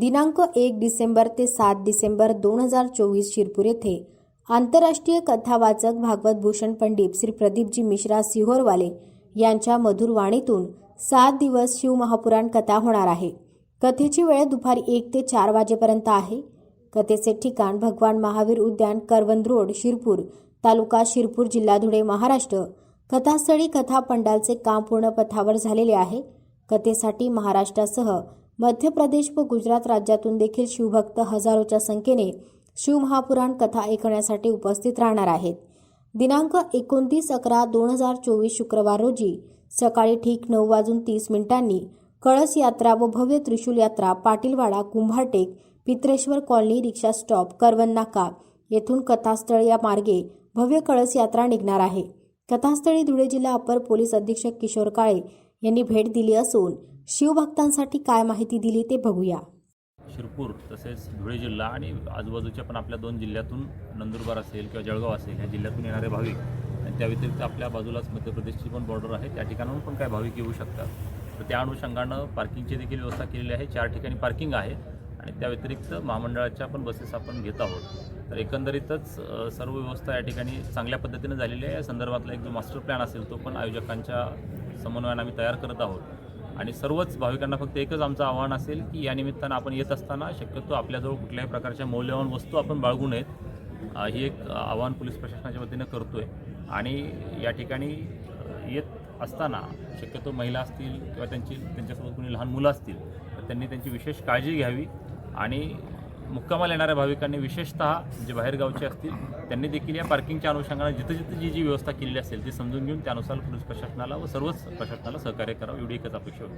दिनांक एक डिसेंबर ते सात डिसेंबर दोन हजार चोवीस शिरपूर येथे आंतरराष्ट्रीय कथावाचक भागवत भूषण पंडित श्री प्रदीपजी मिश्रा सिहोरवाले यांच्या मधुर वाणीतून सात दिवस शिवमहापुराण कथा होणार आहे. कथेची वेळ दुपारी एक ते चार वाजेपर्यंत आहे. कथेचे ठिकाण भगवान महावीर उद्यान करवंद रोड शिरपूर तालुका शिरपूर जिल्हा धुळे महाराष्ट्र. कथास्थळी कथा पंडालचे काम पूर्ण पथावर झालेले आहे. कथेसाठी महाराष्ट्रासह मध्य प्रदेश व गुजरात राज्यातून देखील शिवभक्त हजारोच्या संख्येने शिवमहापुराण कथा ऐकण्यासाठी उपस्थित राहणार आहेत. दिनांक एकोणतीस अकरा दोन हजार चोवीस शुक्रवार रोजी सकाळी ठीक नऊ वाजून तीस मिनिटांनी कळस यात्रा व भव्य त्रिशूल यात्रा पाटीलवाडा कुंभारटेक पित्रेश्वर कॉलनी रिक्षा स्टॉप करवन नाका येथून कथास्थळ या मार्गे भव्य कळस यात्रा निघणार आहे. कथास्थळी धुळे जिल्हा अपर पोलीस अधीक्षक किशोर काळे यांनी भेट दिली असून शिवभक्तांसाठी काय माहिती दिली ते बघूया. शिरपूर तसेच धुळे जिल्हा आणि आजूबाजूच्या पण आपल्या दोन जिल्ह्यातून नंदुरबार असेल किंवा जळगाव असेल ह्या जिल्ह्यातून येणारे भाविक आणि त्या व्यतिरिक्त आपल्या बाजूलाच मध्य प्रदेशची पण बॉर्डर आहे. त्या ठिकाणाहून पण काय भाविक येऊ शकतात. तर त्या अनुषंगानं पार्किंगची देखील व्यवस्था केलेली आहे. चार ठिकाणी पार्किंग आहे आणि त्या व्यतिरिक्त महामंडळाच्या पण बसेस आपण घेत आहोत. तर एकंदरीतच सर्व व्यवस्था या ठिकाणी चांगल्या पद्धतीने झालेली आहे. या संदर्भातला एक जो मास्टर प्लॅन असेल तो पण आयोजकांच्या समन्वयानं आम्ही तयार करत आहोत. आणि सर्वच भाविकांना फक्त एकच आमचं आव्हान असेल की या निमित्तानं आपण येत असताना शक्यतो आपल्याजवळ कुठल्याही प्रकारच्या मौल्यवान वस्तू आपण बाळगू नयेत. ही एक आव्हान पोलीस प्रशासनाच्या वतीनं करतो आहे आणि या ठिकाणी येत असताना शक्यतो महिला असतील किंवा त्यांची त्यांच्यासोबत कोणी लहान मुलं असतील तर त्यांनी त्यांची विशेष काळजी घ्यावी. आणि मुक्कामाला येणाऱ्या भाविकांनी विशेषतः जे बाहेरगावचे असतील त्यांनी देखील या पार्किंगच्या अनुषंगाने जिथं जिथं जी जी व्यवस्था केलेली असेल ती समजून घेऊन त्यानुसार पोलीस प्रशासनाला व सर्वच प्रशासनाला सहकार्य करावं एवढी एकच अपेक्षा होती.